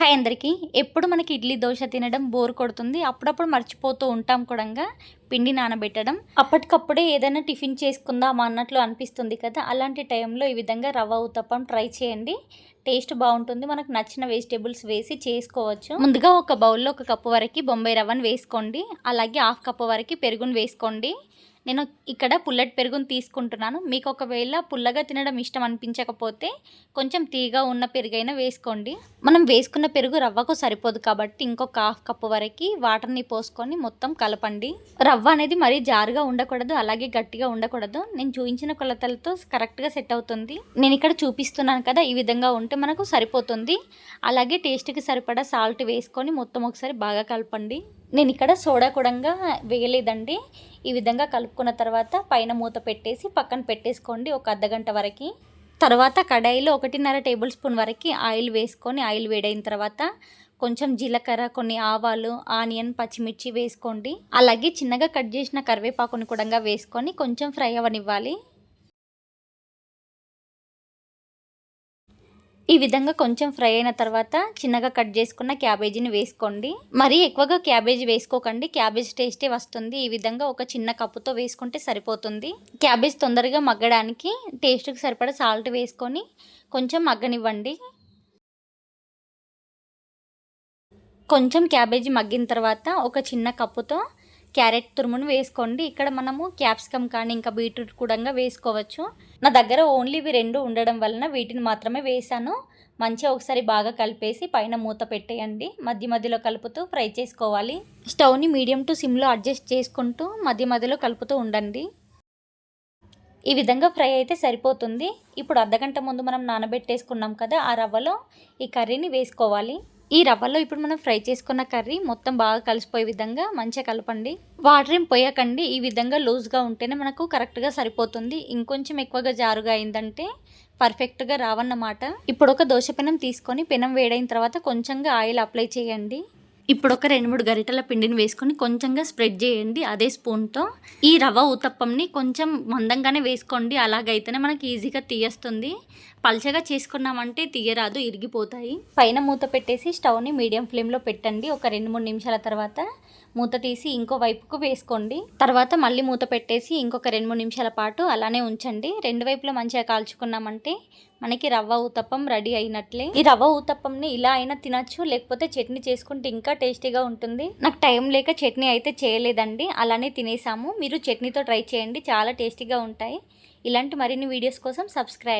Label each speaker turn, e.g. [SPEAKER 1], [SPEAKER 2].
[SPEAKER 1] Hi అందరికీ. ఎప్పుడు మనకి ఇడ్లీ దోశ తినడం బోర్ కొడుతుంది. అప్పుడప్పుడు మర్చిపోతూ ఉంటాం కూడా పిండి నానబెట్టడం. అప్పటికప్పుడే ఏదైనా టిఫిన్ చేసుకుందాం అన్నట్లు అనిపిస్తుంది కదా. అలాంటి టైంలో ఈ విధంగా రవ్వ ఉత్తప్పం ట్రై చేయండి. టేస్ట్ బాగుంటుంది. మనకు నచ్చిన వెజిటేబుల్స్ వేసి చేసుకోవచ్చు. ముందుగా ఒక బౌల్లో ఒక కప్పు వరకు బొంబాయి రవ్వను వేసుకోండి. అలాగే హాఫ్ కప్పు వరకు పెరుగును వేసుకోండి. నేను ఇక్కడ పుల్లటి పెరుగును తీసుకుంటున్నాను. మీకు ఒకవేళ పుల్లగా తినడం ఇష్టం అనిపించకపోతే కొంచెం తీగా ఉన్న పెరుగైనా వేసుకోండి. మనం వేసుకున్న పెరుగు రవ్వకు సరిపోదు కాబట్టి ఇంకొక హాఫ్ కప్పు వరకు వాటర్ని పోసుకొని మొత్తం కలపండి. రవ్వ అనేది మరీ జారుగా ఉండకూడదు అలాగే గట్టిగా ఉండకూడదు. నేను చూపించిన కొలతలతో కరెక్ట్గా సెట్ అవుతుంది. నేను ఇక్కడ చూపిస్తున్నాను కదా ఈ విధంగా ఉంటే మనకు సరిపోతుంది. అలాగే టేస్ట్కి సరిపడా సాల్ట్ వేసుకొని మొత్తం ఒకసారి బాగా కలపండి. నేను ఇక్కడ సోడా కూడంగా వేయలేదండి. ఈ విధంగా కలుపుకున్న తర్వాత పైన మూత పెట్టేసి పక్కన పెట్టేసుకోండి ఒక అర్ధగంట వరకు. తర్వాత కడాయిలో ఒకటిన్నర టేబుల్ స్పూన్ వరకు ఆయిల్ వేసుకొని ఆయిల్ వేడైన తర్వాత కొంచెం జీలకర్ర కొన్ని ఆవాలు ఆనియన్ పచ్చిమిర్చి వేసుకోండి. అలాగే చిన్నగా కట్ చేసిన కరివేపాకుని కూడా వేసుకొని కొంచెం ఫ్రై అవ్వనివ్వాలి. ఈ విధంగా కొంచెం ఫ్రై అయిన తర్వాత చిన్నగా కట్ చేసుకున్న క్యాబేజీని వేసుకోండి. మరీ ఎక్కువగా క్యాబేజీ వేసుకోకండి. క్యాబేజ్ టేస్టే వస్తుంది. ఈ విధంగా ఒక చిన్న కప్పుతో వేసుకుంటే సరిపోతుంది. క్యాబేజ్ తొందరగా మగ్గడానికి టేస్ట్కి సరిపడా సాల్ట్ వేసుకొని కొంచెం మగ్గనివ్వండి. కొంచెం క్యాబేజీ మగ్గిన తర్వాత ఒక చిన్న కప్పుతో క్యారెట్ తురుమును వేసుకోండి. ఇక్కడ మనము క్యాప్సికమ్ కానీ ఇంకా బీట్రూట్ కూడా వేసుకోవచ్చు. నా దగ్గర ఓన్లీ ఇవి రెండు ఉండడం వలన వీటిని మాత్రమే వేసాను. మంచిగా ఒకసారి బాగా కలిపేసి పైన మూత పెట్టేయండి. మధ్య మధ్యలో కలుపుతూ ఫ్రై చేసుకోవాలి. స్టవ్ని మీడియం టు సిమ్లో అడ్జస్ట్ చేసుకుంటూ మధ్య మధ్యలో కలుపుతూ ఉండండి. ఈ విధంగా ఫ్రై అయితే సరిపోతుంది. ఇప్పుడు అర్ధగంట ముందు మనం నానబెట్టేసుకున్నాం కదా ఆ రవ్వలో ఈ కర్రీని వేసుకోవాలి. ఈ రవ్వలో ఇప్పుడు మనం ఫ్రై చేసుకున్న కర్రీ మొత్తం బాగా కలిసిపోయే విధంగా మంచిగా కలపండి. వాటర్ ఏం పోయకండి. ఈ విధంగా లూజ్గా ఉంటేనే మనకు కరెక్ట్గా సరిపోతుంది. ఇంకొంచెం ఎక్కువగా జారుగా అయిందంటే పర్ఫెక్ట్గా రావన్నమాట. ఇప్పుడు ఒక దోశ పెనం తీసుకొని పెనం వేడైన తర్వాత కొంచెంగా ఆయిల్ అప్లై చేయండి. ఇప్పుడు ఒక రెండు మూడు గరిటెల పిండిని వేసుకొని కొంచెంగా స్ప్రెడ్ చేయండి అదే స్పూన్తో. ఈ రవ్వ ఊతప్పంని కొంచెం మందంగానే వేసుకోండి. అలాగైతేనే మనకి ఈజీగా తీయస్తుంది. పల్చగా చేసుకున్నామంటే తీయరాదు ఇరిగిపోతాయి. పైన మూత పెట్టేసి స్టవ్ని మీడియం ఫ్లేమ్లో పెట్టండి. ఒక రెండు మూడు నిమిషాల తర్వాత మూత తీసి ఇంకో వైపుకు వేసుకోండి. తర్వాత మళ్ళీ మూత పెట్టేసి ఇంకొక రెండు మూడు నిమిషాల పాటు అలానే ఉంచండి. రెండు వైపులా మంచిగా కాల్చుకున్నామంటే మనకి రవ్వ ఊతప్పం రెడీ అయినట్లే. ఈ రవ్వ ఊతప్పంని ఇలా అయినా తినచ్చు లేకపోతే చట్నీ చేసుకుంటే ఇంకా టేస్టీగా ఉంటుంది. నాకు టైం లేక చట్నీ అయితే చేయలేదండి. అలానే తినేసాము. మీరు చట్నీతో ట్రై చేయండి. చాలా టేస్టీగా ఉంటాయి. ఇలాంటి మరిన్ని వీడియోస్ కోసం సబ్స్క్రైబ్